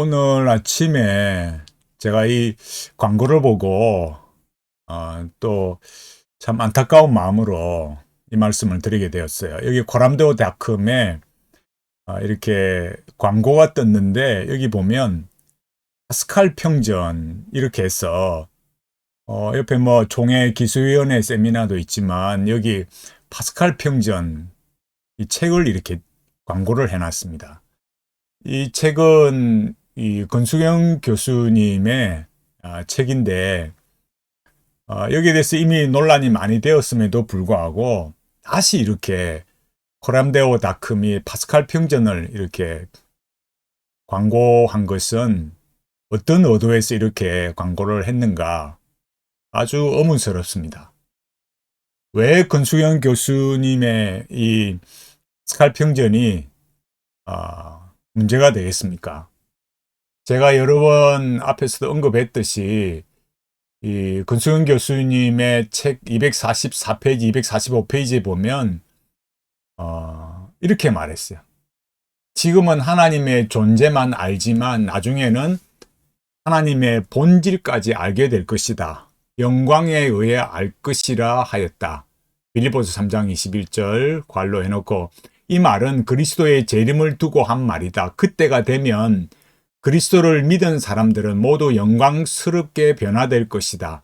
오늘 아침에 제가 이 광고를 보고 어, 또참 안타까운 마음으로 이 말씀을 드리게 되었어요. 여기 코람데오닷컴에 어, 이렇게 광고가 떴는데 여기 보면 파스칼 평전 이렇게 해서 어, 옆에 뭐 종해 기술위원회 세미나도 있지만 여기 파스칼 평전 이 책을 이렇게 광고를 해놨습니다. 이 책은 이 권수경 교수님의 아, 책인데 어, 여기에 대해서 이미 논란이 많이 되었음에도 불구하고 다시 이렇게 코람데오닷컴이 파스칼 평전을 이렇게 광고한 것은 어떤 의도에서 이렇게 광고를 했는가 아주 의문스럽습니다. 왜 권수경 교수님의 이 파스칼 평전이 아, 문제가 되겠습니까? 제가 여러 번 앞에서도 언급했듯이 이 권수영 교수님의 책 244페이지, 245페이지에 보면 어, 이렇게 말했어요. 지금은 하나님의 존재만 알지만 나중에는 하나님의 본질까지 알게 될 것이다. 영광에 의해 알 것이라 하였다. 빌리보스 3장 21절 관로 해놓고 이 말은 그리스도의 재림을 두고 한 말이다. 그때가 되면 그리스도를 믿은 사람들은 모두 영광스럽게 변화될 것이다.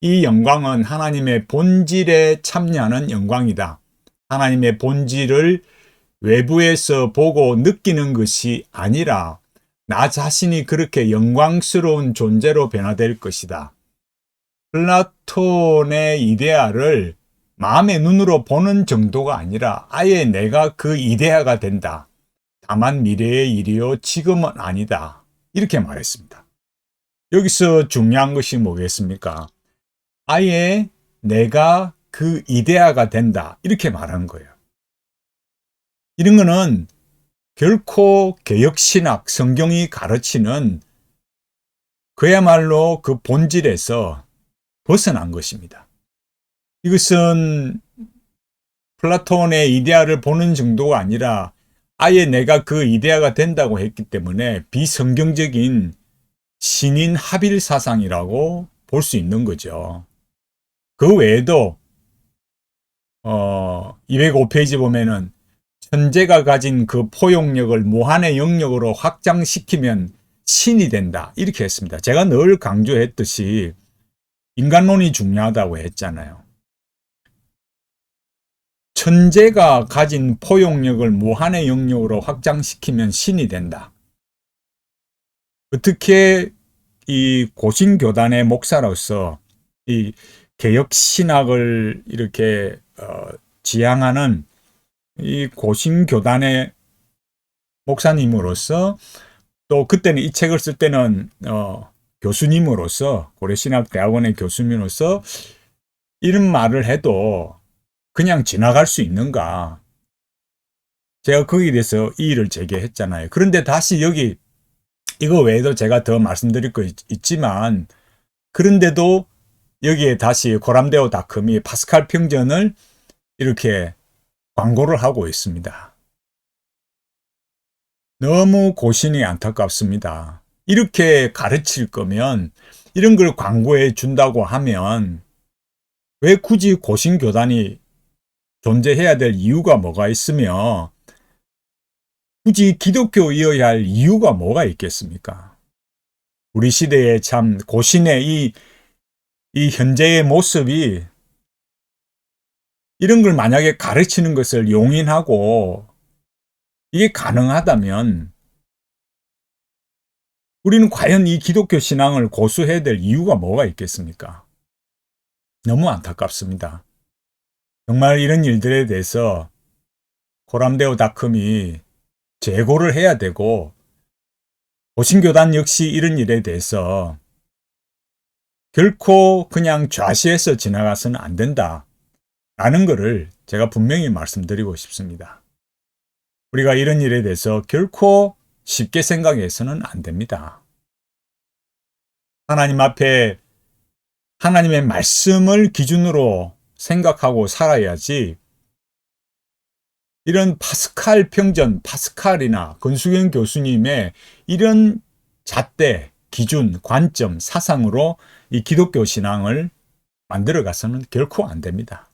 이 영광은 하나님의 본질에 참여하는 영광이다. 하나님의 본질을 외부에서 보고 느끼는 것이 아니라 나 자신이 그렇게 영광스러운 존재로 변화될 것이다. 플라톤의 이데아를 마음의 눈으로 보는 정도가 아니라 아예 내가 그 이데아가 된다. 다만 미래의 일이요 지금은 아니다. 이렇게 말했습니다. 여기서 중요한 것이 뭐겠습니까? 아예 내가 그 이데아가 된다. 이렇게 말하는 거예요. 이런 거는 결코 개혁신학, 성경이 가르치는 그야말로 그 본질에서 벗어난 것입니다. 이것은 플라톤의 이데아를 보는 정도가 아니라 아예 내가 그 이데아가 된다고 했기 때문에 비성경적인 신인 합일 사상이라고 볼 수 있는 거죠. 그 외에도 어 205페이지 보면은 천재가 가진 그 포용력을 무한의 영역으로 확장시키면 신이 된다. 이렇게 했습니다. 제가 늘 강조했듯이 인간론이 중요하다고 했잖아요. 천재가 가진 포용력을 무한의 영역으로 확장시키면 신이 된다. 어떻게 이 고신교단의 목사로서 이 개혁 신학을 이렇게 어, 지향하는 이 고신교단의 목사님으로서 또 그때는 이 책을 쓸 때는 어, 교수님으로서 고려신학대학원의 교수님으로서 이런 말을 해도 그냥 지나갈 수 있는가? 제가 거기에 대해서 이의를 제기했잖아요. 그런데 다시 여기 이거 외에도 제가 더 말씀드릴 거 있, 지만 그런데도 여기에 다시 고람데오 닷컴이 파스칼 평전을 이렇게 광고를 하고 있습니다. 너무 고신이 안타깝습니다. 이렇게 가르칠 거면 이런 걸 광고해 준다고 하면 왜 굳이 고신교단이 존재해야 될 이유가 뭐가 있으며 굳이 기독교이어야 할 이유가 뭐가 있겠습니까? 우리 시대에 참 고신의 이, 이 현재의 모습이 이런 걸 만약에 가르치는 것을 용인하고 이게 가능하다면 우리는 과연 이 기독교 신앙을 고수해야 될 이유가 뭐가 있겠습니까? 너무 안타깝습니다. 정말 이런 일들에 대해서 코람데오닷컴이 재고를 해야 되고 보신교단 역시 이런 일에 대해서 결코 그냥 좌시해서 지나가서는 안 된다. 라는 것을 제가 분명히 말씀드리고 싶습니다. 우리가 이런 일에 대해서 결코 쉽게 생각해서는 안 됩니다. 하나님 앞에 하나님의 말씀을 기준으로 생각하고 살아야지 이런 파스칼 평전, 파스칼이나 건수경 교수님의 이런 잣대, 기준, 관점, 사상으로 이 기독교 신앙을 만들어 가서는 결코 안 됩니다.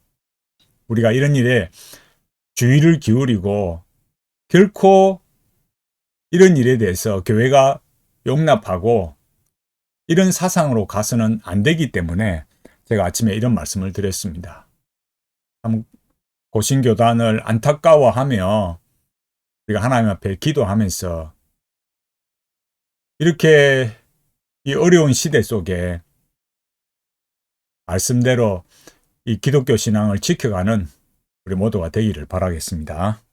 우리가 이런 일에 주의를 기울이고 결코 이런 일에 대해서 교회가 용납하고 이런 사상으로 가서는 안 되기 때문에 제가 아침에 이런 말씀을 드렸습니다. 참 고신교단을 안타까워하며 우리가 하나님 앞에 기도하면서 이렇게 이 어려운 시대 속에 말씀대로 이 기독교 신앙을 지켜가는 우리 모두가 되기를 바라겠습니다.